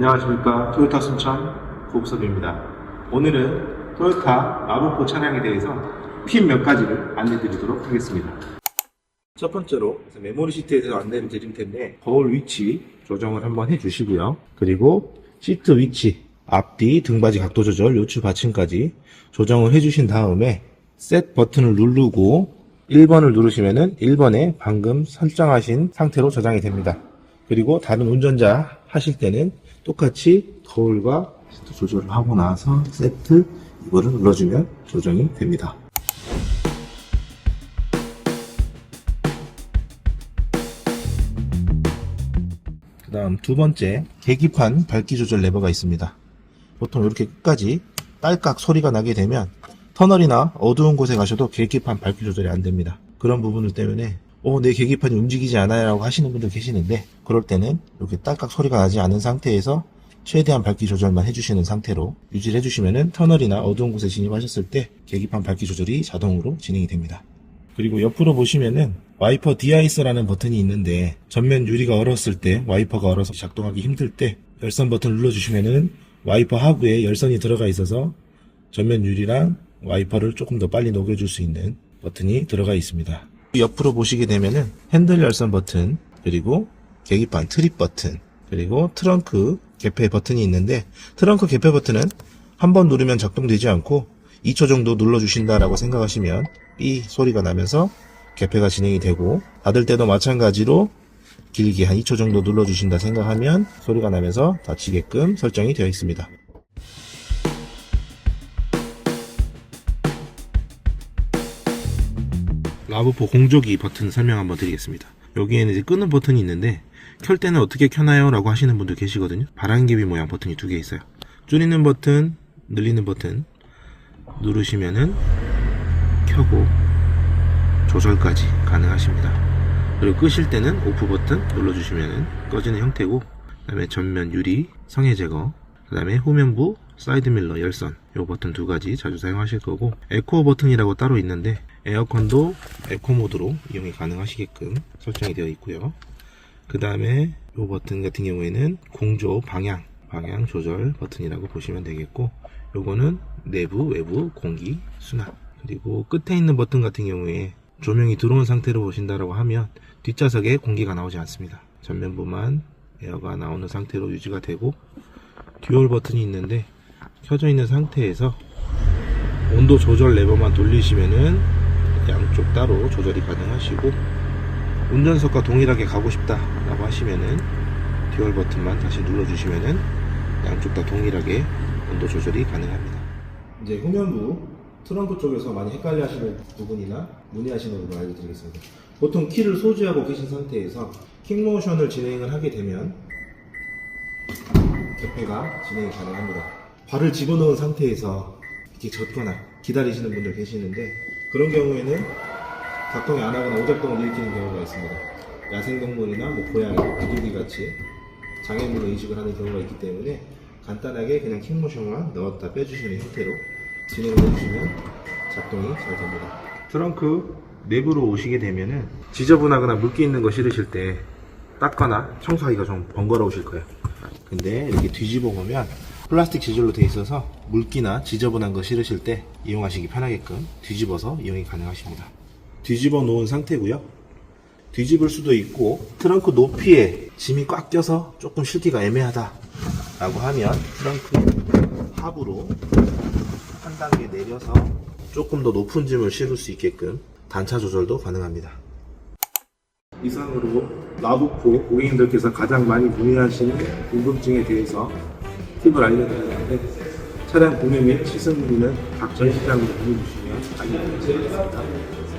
안녕하십니까. 토요타 순천 고급섭입니다. 오늘은 토요타 라브4 차량에 대해서 핀 몇 가지를 안내 드리도록 하겠습니다. 첫 번째로 메모리 시트에서 안내를 드릴 텐데 거울 위치 조정을 한번 해주시고요. 그리고 시트 위치 앞뒤 등받이 각도 조절 요추 받침까지 조정을 해주신 다음에 셋 버튼을 누르고 1번을 누르시면은 1번에 방금 설정하신 상태로 저장이 됩니다. 그리고 다른 운전자 하실 때는 똑같이 거울과 시트 조절을 하고 나서 세트 이거를 눌러주면 조정이 됩니다. 그 다음 두 번째 계기판 밝기 조절 레버가 있습니다. 보통 이렇게 끝까지 딸깍 소리가 나게 되면 터널이나 어두운 곳에 가셔도 계기판 밝기 조절이 안 됩니다. 그런 부분들 때문에 어, 내 계기판이 움직이지 않아요 라고 하시는 분들 계시는데 그럴 때는 이렇게 딸깍 소리가 나지 않은 상태에서 최대한 밝기 조절만 해주시는 상태로 유지를 해주시면은 터널이나 어두운 곳에 진입하셨을 때 계기판 밝기 조절이 자동으로 진행이 됩니다. 그리고 옆으로 보시면은 와이퍼 디아이서라는 버튼이 있는데 전면 유리가 얼었을 때 와이퍼가 얼어서 작동하기 힘들 때 열선 버튼 눌러주시면은 와이퍼 하부에 열선이 들어가 있어서 전면 유리랑 와이퍼를 조금 더 빨리 녹여줄 수 있는 버튼이 들어가 있습니다. 옆으로 보시게 되면은 핸들 열선 버튼 그리고 계기판 트립 버튼 그리고 트렁크 개폐 버튼이 있는데 트렁크 개폐 버튼은 한 번 누르면 작동되지 않고 2초 정도 눌러주신다라고 생각하시면 삐 소리가 나면서 개폐가 진행이 되고 닫을 때도 마찬가지로 길게 한 2초 정도 눌러주신다 생각하면 소리가 나면서 닫히게끔 설정이 되어 있습니다. 라브4 공조기 버튼 설명 한번 드리겠습니다. 여기에는 이제 끄는 버튼이 있는데 켤 때는 어떻게 켜나요? 라고 하시는 분들 계시거든요. 바람개비 모양 버튼이 두 개 있어요. 줄이는 버튼, 늘리는 버튼 누르시면은 켜고 조절까지 가능하십니다. 그리고 끄실 때는 오프 버튼 눌러주시면은 꺼지는 형태고 그 다음에 전면 유리 성해 제거 그 다음에 후면부 사이드 밀러 열선 요 버튼 두 가지 자주 사용하실 거고 에코 버튼이라고 따로 있는데 에어컨도 에코 모드로 이용이 가능하시게끔 설정이 되어 있고요. 그 다음에 요 버튼 같은 경우에는 공조 방향 방향 조절 버튼이라고 보시면 되겠고 요거는 내부 외부 공기 순환 그리고 끝에 있는 버튼 같은 경우에 조명이 들어온 상태로 보신다라고 하면 뒷좌석에 공기가 나오지 않습니다. 전면부만 에어가 나오는 상태로 유지가 되고 듀얼 버튼이 있는데 켜져 있는 상태에서 온도 조절 레버만 돌리시면은 양쪽 따로 조절이 가능하시고 운전석과 동일하게 가고 싶다 라고 하시면은 듀얼 버튼만 다시 눌러주시면은 양쪽 다 동일하게 온도 조절이 가능합니다. 이제 후면부 트렁크 쪽에서 많이 헷갈려 하시는 부분이나 문의하시는 부분 알려드리겠습니다. 보통 키를 소지하고 계신 상태에서 킥모션을 진행을 하게 되면 개폐가 진행이 가능합니다. 발을 집어넣은 상태에서 이렇게 젖거나 기다리시는 분들 계시는데 그런 경우에는 작동이 안 하거나 오작동을 일으키는 경우가 있습니다. 야생동물이나 뭐 고양이, 비둘기 같이 장애물로 인식을 하는 경우가 있기 때문에 간단하게 그냥 킥모션만 넣었다 빼주시는 형태로 진행을 해주시면 작동이 잘 됩니다. 트렁크 내부로 오시게 되면은 지저분하거나 물기 있는 거 실으실 때 닦거나 청소하기가 좀 번거로우실 거예요. 근데 이렇게 뒤집어 보면 플라스틱 재질로 되어 있어서 물기나 지저분한 거 실으실 때 이용하시기 편하게끔 뒤집어서 이용이 가능하십니다. 뒤집어 놓은 상태고요. 뒤집을 수도 있고 트렁크 높이에 짐이 꽉 껴서 조금 실기가 애매하다 라고 하면 트렁크 하부로 한 단계 내려서 조금 더 높은 짐을 실을 수 있게끔 단차 조절도 가능합니다. 이상으로 라부코 고객님들께서 가장 많이 문의하시는 궁금증에 대해서 팁을 알려드렸는데 차량 구매 및 시승 문의는 각 전 시장으로 문의 주시면 알려드리겠습니다.